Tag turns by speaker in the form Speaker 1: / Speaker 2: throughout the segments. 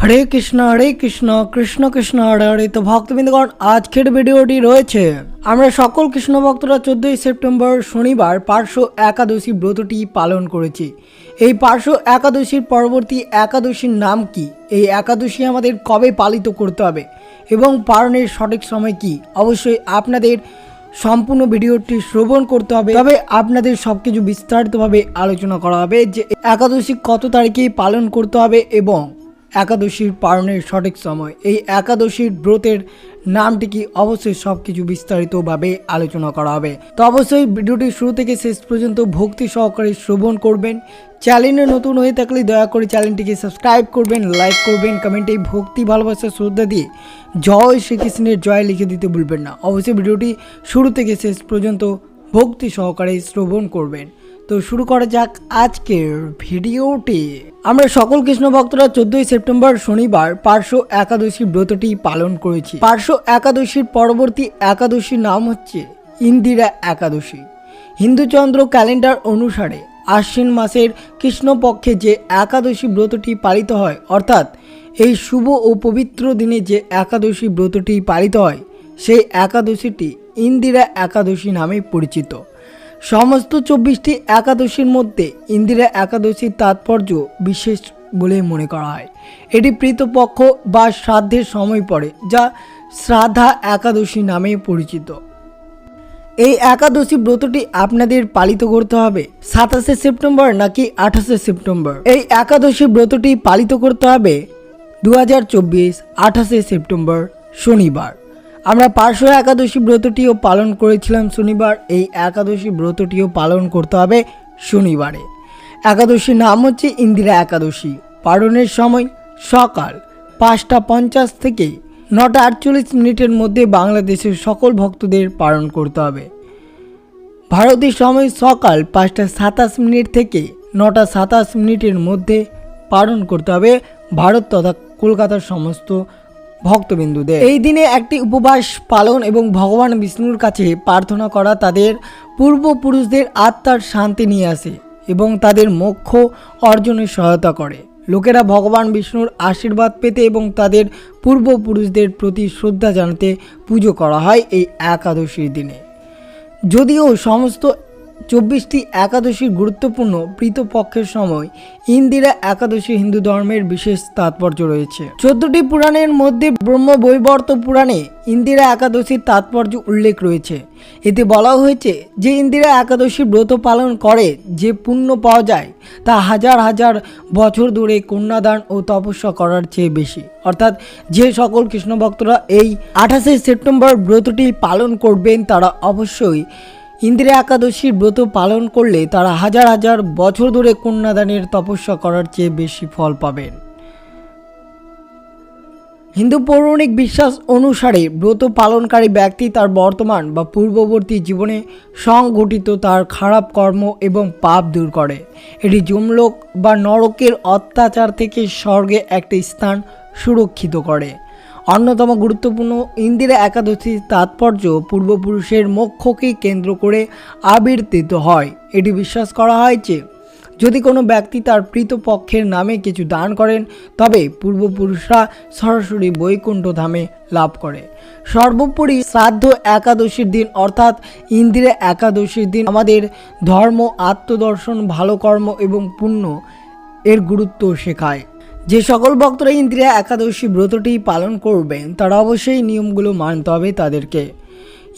Speaker 1: হরে কৃষ্ণ হরে কৃষ্ণ কৃষ্ণ কৃষ্ণ, হরে হরে। তো ভক্তবৃন্দগণ, আজকের ভিডিওটি রয়েছে। আমরা সকল কৃষ্ণ ভক্তরা চোদ্দই সেপ্টেম্বর শনিবার পার্শ্ব একাদশী ব্রতটি পালন করেছি। এই পার্শ্ব একাদশীর পরবর্তী একাদশীর নাম কি? এই একাদশী আমাদের কবে পালিত করতে হবে? এবং পালনের সঠিক সময় কি? অবশ্যই আপনাদের সম্পূর্ণ ভিডিওটি শ্রবণ করতে হবে। তবে আপনাদের সব কিছু বিস্তারিতভাবে আলোচনা করা হবে যে একাদশী কত তারিখে পালন করতে হবে এবং একাদশীর পালনের সঠিক সময়। এই একাদশীর ব্রতের নামটি কি? অবশ্যই সব কিছু বিস্তারিতভাবে আলোচনা করা হবে। তো অবশ্যই ভিডিওটি শুরু থেকে শেষ পর্যন্ত ভক্তি সহকারে শ্রবণ করবেন। চ্যানেলে নতুন হয়ে থাকলে দয়া করে চ্যানেলটিকে সাবস্ক্রাইব করবেন, লাইক করবেন, কমেন্টে ভক্তি, ভালোবাসা, শ্রদ্ধা দিয়ে জয় শ্রীকৃষ্ণের জয় লিখে দিতে ভুলবেন না। অবশ্যই ভিডিওটি শুরু থেকে শেষ পর্যন্ত ভক্তি সহকারে শ্রবণ করবেন। তো শুরু করা যাক আজকের ভিডিওটি। আমরা সকল কৃষ্ণ ভক্তরা চোদ্দই সেপ্টেম্বর শনিবার পার্শ্ব একাদশী ব্রতটি পালন করেছি। পার্শ্ব একাদশীর পরবর্তী একাদশীর নাম হচ্ছে ইন্দিরা একাদশী। হিন্দুচন্দ্র ক্যালেন্ডার অনুসারে আশ্বিন মাসের কৃষ্ণপক্ষে যে একাদশী ব্রতটি পালিত হয়, অর্থাৎ এই শুভ ও পবিত্র দিনে যে একাদশী ব্রতটি পালিত হয়, সেই একাদশীটি ইন্দিরা একাদশী নামে পরিচিত। সমস্ত চব্বিশটি একাদশীর মধ্যে ইন্দিরা একাদশীর তাৎপর্য বিশেষ বলে মনে করা হয়। এটি প্রীতপক্ষ বা শ্রাদ্ধের সময় পড়ে, যা শ্রাদ্ধা একাদশী নামে পরিচিত। এই একাদশী ব্রতটি আপনাদের পালিত করতে হবে সাতাশে সেপ্টেম্বর নাকি আঠাশে সেপ্টেম্বর। এই একাদশী ব্রতটি পালিত করতে হবে দু হাজার চব্বিশ আঠাশে সেপ্টেম্বর শনিবার। আমরা পার্শ্ব একাদশী ব্রতটিও পালন করেছিলাম শনিবার। এই একাদশী ব্রতটিও পালন করতে হবে শনিবারে। একাদশীর নাম হচ্ছে ইন্দিরা একাদশী। পালনের সময় সকাল পাঁচটা পঞ্চাশ থেকে নটা আটচল্লিশ মিনিটের মধ্যে বাংলাদেশের সকল ভক্তদের পালন করতে হবে। ভারতের সময় সকাল পাঁচটা সাতাশ মিনিট থেকে নটা সাতাশ মিনিটের মধ্যে পালন করতে হবে। ভারত তথা কলকাতার সমস্ত ভক্তবিন্দুদের। এই দিনে একটি উপবাস পালন এবং ভগবান বিষ্ণুর কাছে প্রার্থনা করা তাদের পূর্বপুরুষদের আত্মার শান্তি নিয়ে আসে এবং তাদের মোক্ষ অর্জনে সহায়তা করে। লোকেরা ভগবান বিষ্ণুর আশীর্বাদ পেতে এবং তাদের পূর্বপুরুষদের প্রতি শ্রদ্ধা জানাতে পুজো করা হয় এই একাদশীর দিনে। যদিও সমস্ত চব্বিশটি একাদশীর গুরুত্বপূর্ণ পৃতপক্ষের সময় ইন্দিরা একাদশী হিন্দু ধর্মের বিশেষ তাৎপর্য রয়েছে। চোদ্দটি পুরাণের মধ্যে ব্রহ্ম বৈবর্ত পুরাণে ইন্দিরা একাদশীর তাৎপর্য উল্লেখ রয়েছে। এতে বলা হয়েছে যে ইন্দিরা একাদশী ব্রত পালন করে, যে পুণ্য পাওয়া যায়, তা হাজার হাজার বছর ধরে কন্যাদান ও তপস্যা করার চেয়ে বেশি। অর্থাৎ যে সকল কৃষ্ণ ভক্তরা এই আঠাশে সেপ্টেম্বর ব্রতটি পালন করবেন, তারা অবশ্যই ইন্দিরা একাদশীর ব্রত পালন করলে তারা হাজার হাজার বছর ধরে কন্যাদানের তপস্যা করার চেয়ে বেশি ফল পাবেন। হিন্দু পৌরাণিক বিশ্বাস অনুসারে ব্রত পালনকারী ব্যক্তি তার বর্তমান বা পূর্ববর্তী জীবনে সংঘটিত তার খারাপ কর্ম এবং পাপ দূর করে। এটি যমলোক বা নরকের অত্যাচার থেকে স্বর্গে একটি স্থান সুরক্ষিত করে। অন্যতম গুরুত্বপূর্ণ ইন্দিরা একাদশীর তাৎপর্য পূর্বপুরুষের মোক্ষকে কেন্দ্র করে আবির্তিত হয়। এটি বিশ্বাস করা হয় যে, যদি কোনো ব্যক্তি তার পক্ষের নামে কিছু দান করেন, তবে পূর্বপুরুষরা সরাসরি বৈকুণ্ঠ ধামে লাভ করে। সর্বোপরি শ্রাদ্ধ একাদশীর দিন অর্থাৎ ইন্দিরা একাদশীর দিন আমাদের ধর্ম, আত্মদর্শন, ভালো কর্ম এবং পুণ্য এর গুরুত্ব শেখায়। যে সকল ভক্তরা ইন্দ্রিয়া একাদশী ব্রতটি পালন করবেন তারা অবশ্যই নিয়মগুলো মানতে হবে তাদেরকে।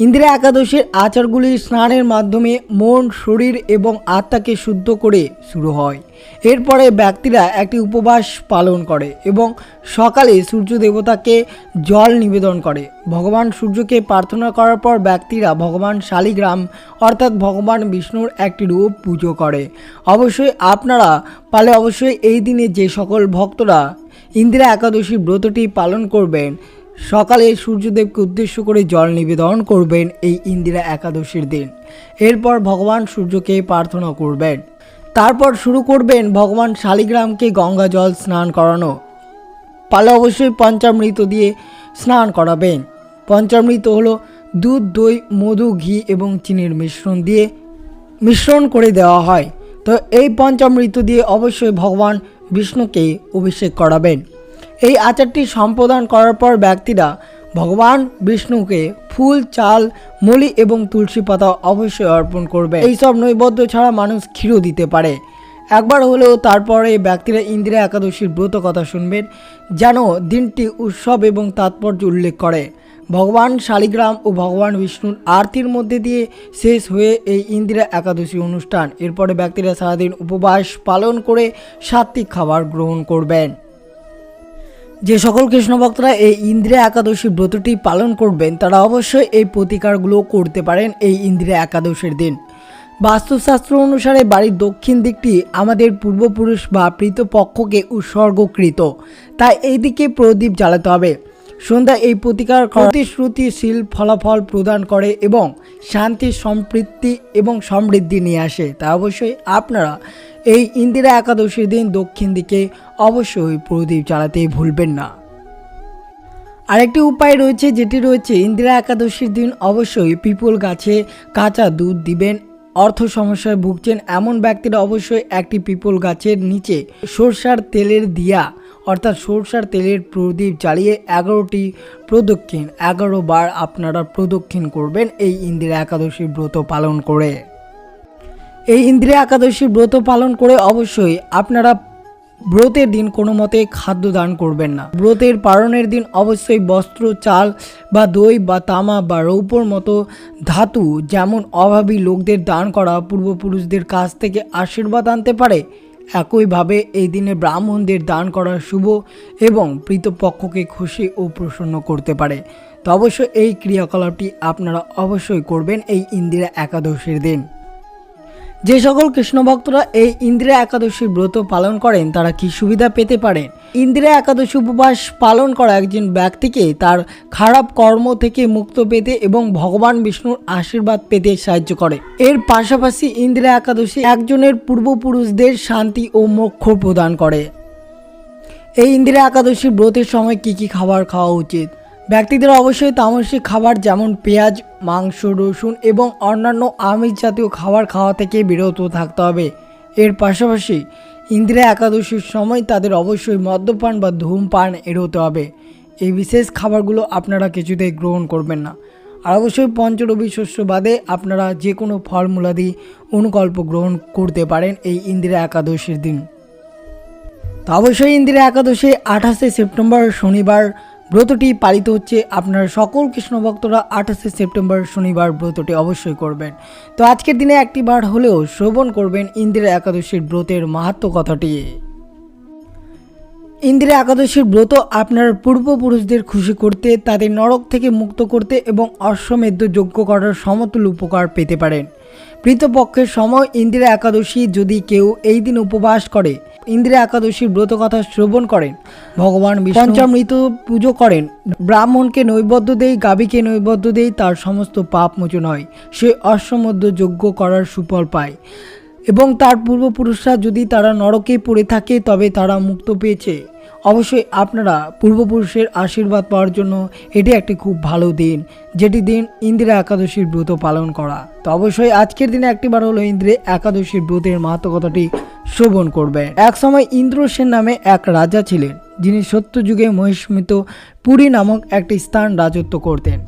Speaker 1: ইন্দিরা একাদশীর আচারগুলি স্নানের মাধ্যমে মন, শরীর এবং আত্মাকে শুদ্ধ করে শুরু হয়। এরপরে ব্যক্তিরা একটি উপবাস পালন করে এবং সকালে সূর্য দেবতাকে জল নিবেদন করে। ভগবান সূর্যকে প্রার্থনা করার পর ব্যক্তিরা ভগবান শালিগ্রাম অর্থাৎ ভগবান বিষ্ণুর একটি রূপ পুজো করে। অবশ্যই আপনারা পালে অবশ্যই এই দিনে যে সকল ভক্তরা ইন্দিরা একাদশী ব্রতটি পালন করবেন সকালে সূর্যদেবকে উদ্দেশ্য করে জল নিবেদন করবেন এই ইন্দিরা একাদশীর দিন। এরপর ভগবান সূর্যকে প্রার্থনা করবেন। তারপর শুরু করবেন ভগবান শালিগ্রামকে গঙ্গা জল স্নান করানো। পালে অবশ্যই পঞ্চামৃত দিয়ে স্নান করাবেন। পঞ্চামৃত হলো দুধ, দই, মধু, ঘি এবং চিনির মিশ্রণ দিয়ে মিশ্রণ করে দেওয়া হয়। তো এই পঞ্চামৃত দিয়ে অবশ্যই ভগবান বিষ্ণুকে অভিষেক করাবেন। এই আচারটি সম্প্রদান করার পর ব্যক্তিরা ভগবান বিষ্ণুকে ফুল, চাল, মলি এবং তুলসী পাতা অবশ্যই অর্পণ করবে। এইসব নৈবদ্য ছাড়া মানুষ ক্ষীরও দিতে পারে। একবার হলেও তারপরে ব্যক্তিরা ইন্দিরা একাদশীর ব্রত কথা শুনবেন, যেন দিনটি উৎসব এবং তাৎপর্য উল্লেখ করে। ভগবান শালিগ্রাম ও ভগবান বিষ্ণুর আরতির মধ্যে দিয়ে শেষ হয়ে এই ইন্দিরা একাদশী অনুষ্ঠান। এরপরে ব্যক্তিরা সারাদিন উপবাস পালন করে সাত্বিক খাবার গ্রহণ করবেন। যে সকল কৃষ্ণ ভক্তরা এই ইন্দ্রিয়া একাদশী ব্রতটি পালন করবেন, তারা অবশ্যই এই প্রতিকারগুলো করতে পারেন এই ইন্দ্রিয়া একাদশীর দিন। বাস্তুশাস্ত্র অনুসারে বাড়ির দক্ষিণ দিকটি আমাদের পূর্বপুরুষ বা পক্ষকে উৎসর্গকৃত। তাই এই দিকে প্রদীপ জ্বালাতে হবে। সন্ধ্যা এই প্রতিকার প্রতিশ্রুতিশীল ফলাফল প্রদান করে এবং শান্তি, সম্পৃক্তি এবং সমৃদ্ধি নিয়ে আসে। তা অবশ্যই আপনারা এই ইন্দিরা একাদশীর দিন দক্ষিণ দিকে অবশ্যই প্রদীপ জ্বালাতে ভুলবেন না। আরেকটি উপায় রয়েছে, যেটি রয়েছে, ইন্দিরা একাদশীর দিন অবশ্যই পিপল গাছে কাঁচা দুধ দিবেন। অর্থ সমস্যায় ভুগছেন এমন ব্যক্তিরা অবশ্যই একটি পিপল গাছের নিচে সরষার তেলের দিয়া, অর্থাৎ সরষার তেলের প্রদীপ জ্বালিয়ে এগারোটি প্রদক্ষিণ, এগারো বার আপনারা প্রদক্ষিণ করবেন এই ইন্দিরা একাদশী ব্রত পালন করে। এই ইন্দ্রিয়া একাদশী ব্রত পালন করে অবশ্যই আপনারা ব্রতের দিন কোনো মতে খাদ্য দান করবেন না। ব্রতের পালনের দিন অবশ্যই বস্ত্র, চাল বা দই বা তামা বা রৌপর মতো ধাতু যেমন অভাবী লোকদের দান করা পূর্বপুরুষদের কাছ থেকে আশীর্বাদ আনতে পারে, একইভাবে এই দিনে ব্রাহ্মণদের দান করা শুভ এবং পৃতপক্ষকে খুশি ও প্রসন্ন করতে পারে। তো অবশ্যই এই ক্রিয়াকলাপটি আপনারা অবশ্যই করবেন এই ইন্দিরা একাদশীর দিন। যে সকল কৃষ্ণ ভক্তরা এই ইন্দিরা একাদশীর ব্রত পালন করেন, তারা কি সুবিধা পেতে পারেন ইন্দিরা একাদশী উপবাস পালন করা একজন ব্যক্তিকে তার খারাপ কর্ম থেকে মুক্ত পেতে এবং ভগবান বিষ্ণুর আশীর্বাদ পেতে সাহায্য করে। এর পাশাপাশি ইন্দিরা একাদশী একজনের পূর্বপুরুষদের শান্তি ও মোক্ষ প্রদান করে। এই ইন্দিরা একাদশী ব্রতের সময় কি কি খাবার খাওয়া উচিত? ব্যক্তিদের অবশ্যই তামসিক খাবার যেমন পেঁয়াজ, মাংস, রসুন এবং অন্যান্য আমিষ জাতীয় খাবার খাওয়া থেকে বিরত থাকতে হবে। এর পাশাপাশি ইন্দিরা একাদশীর সময় তাদের অবশ্যই মদ্যপান বা ধূমপান এড়োতে হবে। এই বিশেষ খাবারগুলো আপনারা কিছুতেই গ্রহণ করবেন না। আর অবশ্যই পঞ্চরবি শস্য বাদে আপনারা যে কোনো ফলমূলাদি অনুকল্প গ্রহণ করতে পারেন এই ইন্দিরা একাদশীর দিন। তো অবশ্যই ইন্দিরা একাদশী আঠাশে সেপ্টেম্বর শনিবার ব্রতটি পালিত হচ্ছে আপনার সকল কৃষ্ণ ভক্তরা আঠাশে সেপ্টেম্বর শনিবার ব্রতটি অবশ্যই করবেন। তো আজকের দিনে একটি বার হলেও শ্রবণ করবেন ইন্দিরা একাদশীর ব্রতের মাহাত্ম কথাটি। ইন্দিরা একাদশীর ব্রত আপনার পূর্বপুরুষদের খুশি করতে, তাদের নরক থেকে মুক্ত করতে এবং অশ্বমেধ যজ্ঞ করার সমতুল উপকার পেতে পারেন। প্রীতপক্ষের সময় ইন্দিরা একাদশী যদি কেউ এই দিন উপবাস করে, ইন্দিরা একাদশীর ব্রত কথা শ্রবণ করেন, ভগবান পঞ্চামৃত পুজো করেন, ব্রাহ্মণকে নৈবদ্য দেই গাবিকে নৈবদ্য দেই, তার সমস্ত পাপ মোচন হয়। সে অশ্বমধ্য যজ্ঞ করার সুফল পায়। এবং তার পূর্বপুরুষরা যদি তারা নরকে পড়ে থাকে, তবে তারা মুক্ত পেয়েছে। অবশ্যই আপনারা পূর্বপুরুষের আশীর্বাদ পাওয়ার জন্য এটি একটি খুব ভালো দিন, যেটি দিন ইন্দিরা একাদশীর ব্রত পালন করা। তো অবশ্যই আজকের দিনে একটিবার হলো ইন্দ্রে একাদশীর ব্রতের মাহাত্মকতাটি শ্রবণ করবেন। এক সময় ইন্দ্রসেন নামে এক রাজা ছিলেন, যিনি সত্যযুগে মহিষ্মিত পুরী নামক একটি স্থান রাজত্ব করতেন।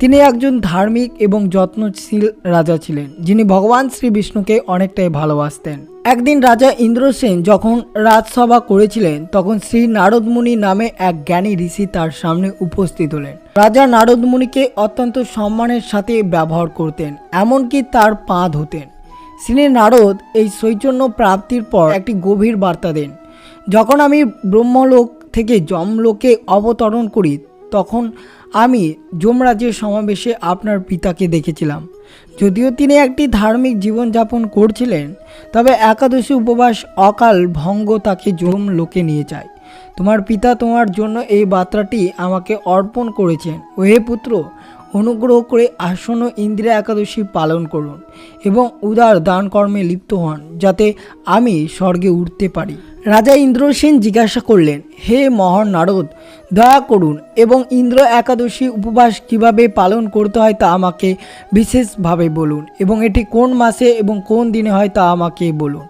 Speaker 1: তিনি একজন ধার্মিক এবং যত্নশীল রাজা ছিলেন, যিনি ভগবান শ্রী বিষ্ণুকে অনেকটাই ভালোবাসতেন। একদিন রাজা ইন্দ্রসেন যখন রাজসভা করেছিলেন, তখন শ্রী নারদমুনি নামে এক জ্ঞানী ঋষি তার সামনে উপস্থিত হলেন। রাজা নারদমুনিকে অত্যন্ত সম্মানের সাথে ব্যবহার করতেন, এমনকি তার পা ধুতেন। শ্রী নারদ এই সৌজন্য প্রাপ্তির পর একটি গভীর বার্তা দেন। যখন আমি ব্রহ্মলোক থেকে যমলোকে অবতরণ করি, তখন আমি যমরাজের সমাবেশে আপনার পিতাকে দেখেছিলাম। যদিও তিনি একটি ধার্মিক জীবনযাপন করছিলেন, তবে একাদশী উপবাস অকাল ভঙ্গ তাকে যম লোকে নিয়ে যায়। তোমার পিতা তোমার জন্য এই বার্তাটি আমাকে অর্পণ করেছেন। ও হে পুত্র অনুগ্রহ করে আসন্ন ইন্দিরা একাদশী পালন করুন এবং উদার দান কর্মে লিপ্ত হন, যাতে আমি স্বর্গে উঠতে পারি। রাজা ইন্দ্রসেন জিজ্ঞাসা করলেন, হে মহান নারদ, দয়া করুন এবং ইন্দ্র একাদশী উপবাস কীভাবে পালন করতে হয় তা আমাকে বিশেষভাবে বলুন এবং এটি কোন মাসে এবং কোন দিনে হয় তা আমাকে বলুন।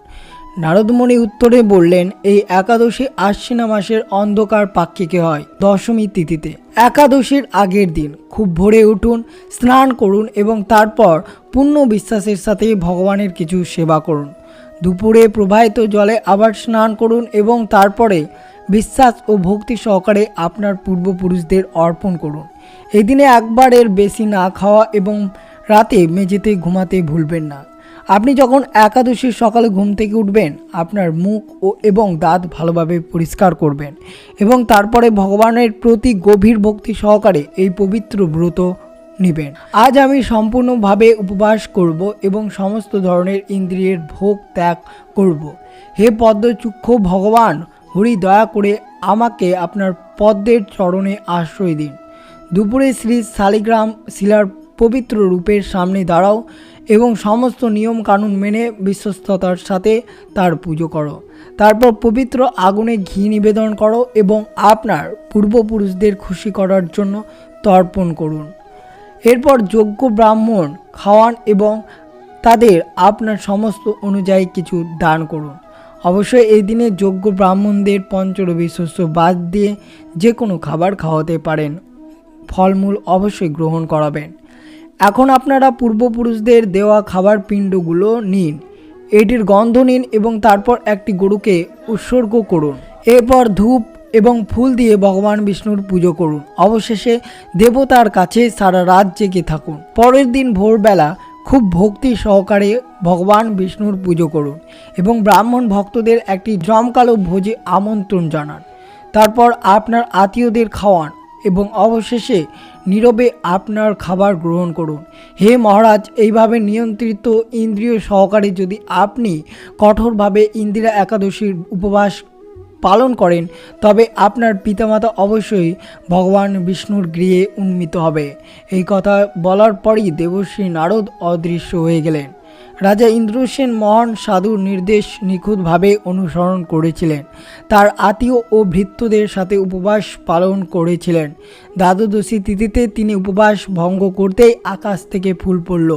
Speaker 1: নারদমণি উত্তরে বললেন, এই একাদশী আশ্বিনা মাসের অন্ধকার পাক্ষিকে হয় দশমী তিথিতে। একাদশীর আগের দিন খুব ভোরে উঠুন, স্নান করুন এবং তারপর পূর্ণ বিশ্বাসের সাথে ভগবানের কিছু সেবা করুন। দুপুরে প্রবাহিত জলে আবার স্নান করুন এবং তারপরে বিশ্বাস ও ভক্তি সহকারে আপনার পূর্বপুরুষদের অর্পণ করুন। এই দিনে একবারের বেশি না খাওয়া এবং রাতে মেঝেতে ঘুমাতে ভুলবেন না। আপনি যখন একাদশীর সকালে ঘুম থেকে উঠবেন, আপনার মুখ ও এবং দাঁত ভালোভাবে পরিষ্কার করবেন এবং তারপরে ভগবানের প্রতি গভীর ভক্তি সহকারে এই পবিত্র ব্রত নেবেন। আজ আমি সম্পূর্ণভাবে উপবাস করব এবং সমস্ত ধরনের ইন্দ্রিয়ের ভোগ ত্যাগ করব। হে পদ্মচুক্ষ ভগবান, হরি দয়া করে আমাকে আপনার পদ্মের চরণে আশ্রয় দিন। দুপুরে শ্রী শালিগ্রাম শিলার পবিত্র রূপের সামনে দাঁড়াও এবং সমস্ত নিয়ম কানুন মেনে বিশ্বস্ততার সাথে তার পুজো করো। তারপর পবিত্র আগুনে ঘি নিবেদন করো এবং আপনার পূর্বপুরুষদের খুশি করার জন্য তর্পণ করুন। এরপর যোগ্য ব্রাহ্মণ খাওয়ান এবং তাদের আপনার সমস্ত অনুযায়ী কিছু দান করুন। অবশ্যই এই দিনে যোগ্য ব্রাহ্মণদের পঞ্চরবি শস্য বাদ দিয়ে যে কোনো খাবার খাওয়াতে পারেন। ফলমূল অবশ্যই গ্রহণ করাবেন। এখন আপনারা পূর্বপুরুষদের দেওয়া খাবার পিণ্ডগুলো নিন, এটির গন্ধ নিন এবং তারপর একটি গরুকে উৎসর্গ করুন। এরপর ধূপ এবং ফুল দিয়ে ভগবান বিষ্ণুর পুজো করুন। অবশেষে দেবতার কাছে সারা রাত জেগে থাকুন। পরের দিন ভোরবেলা খুব ভক্তি সহকারে ভগবান বিষ্ণুর পুজো করুন এবং ব্রাহ্মণ ভক্তদের একটি জমকালো ভোজে আমন্ত্রণ জানান। তারপর আপনার আত্মীয়দের খাওয়ান এবং অবশেষে নীরবে আপনার খাবার গ্রহণ করুন। হে মহারাজ, এইভাবে নিয়ন্ত্রিত ইন্দ্রিয় সহকারে যদি আপনি কঠোরভাবে ইন্দিরা একাদশীর উপবাস পালন করেন, তবে আপনার পিতামাতা অবশ্যই ভগবান বিষ্ণুর গৃহে উন্মিত হবে। এই কথা বলার পরই দেবশ্রী নারদ অদৃশ্য হয়ে গেলেন। রাজা ইন্দ্রসেন মহান সাধুর নির্দেশ নিখুঁতভাবে অনুসরণ করেছিলেন। তার আত্মীয় ও ভৃত্যদের সাথে উপবাস পালন করেছিলেন। দ্বাদশী তিথিতে তিনি উপবাস ভঙ্গ করতেই আকাশ থেকে ফুল পড়ল।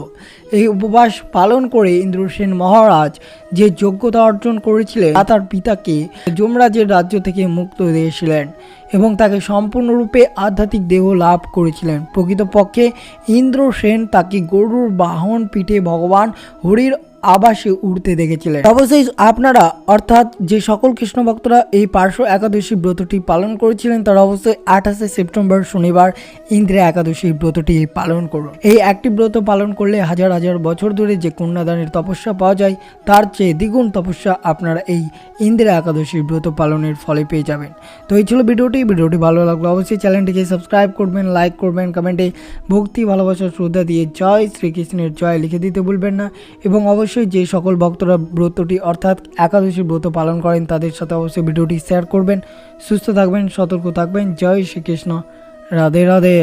Speaker 1: এই উপবাস পালন করে ইন্দ্রসেন মহারাজ যে যোগ্যতা অর্জন করেছিলেন, তা তার পিতাকে যমরাজের রাজ্য থেকে মুক্ত দিয়েছিলেন এবং তাকে সম্পূর্ণরূপে আধ্যাত্মিক দেহ লাভ করেছিলেন। প্রকৃতপক্ষে ইন্দ্রসেন তাকে গরুর বাহন পিঠে ভগবান হরির আবাসে উঠতে দেখেছিলেন। অবশ্যই আপনারা, অর্থাৎ যে সকল কৃষ্ণ ভক্তরা এই পার্শ্ব একাদশী ব্রতটি পালন করেছিলেন, তারা অবশ্যই আঠাশে সেপ্টেম্বর শনিবার ইন্দ্রা একাদশী ব্রতটি পালন করুন। এই একটি ব্রত পালন করলে হাজার হাজার বছর ধরে যে কন্যাদানের তপস্যা পাওয়া যায়, তার চেয়ে দ্বিগুণ তপস্যা আপনারা এই ইন্দিরা একাদশীর ব্রত পালনের ফলে পেয়ে যাবেন। তো এই ছিল ভিডিওটি। ভিডিওটি ভালো লাগল অবশ্যই চ্যানেলটিকে সাবস্ক্রাইব করবেন, লাইক করবেন, কমেন্টে ভক্তি, ভালোবাসা, শ্রদ্ধা দিয়ে জয় শ্রীকৃষ্ণের জয় লিখে দিতে ভুলবেন না। এবং অবশ্যই যে সকল ভক্তরা ব্রতটি অর্থাৎ একাদশী ব্রত পালন করেন, তাদের সাথে অবশ্যই ভিডিওটি শেয়ার করবেন। সুস্থ থাকবেন, সতর্ক থাকবেন। জয় শ্রীকৃষ্ণ। রাধে রাধে।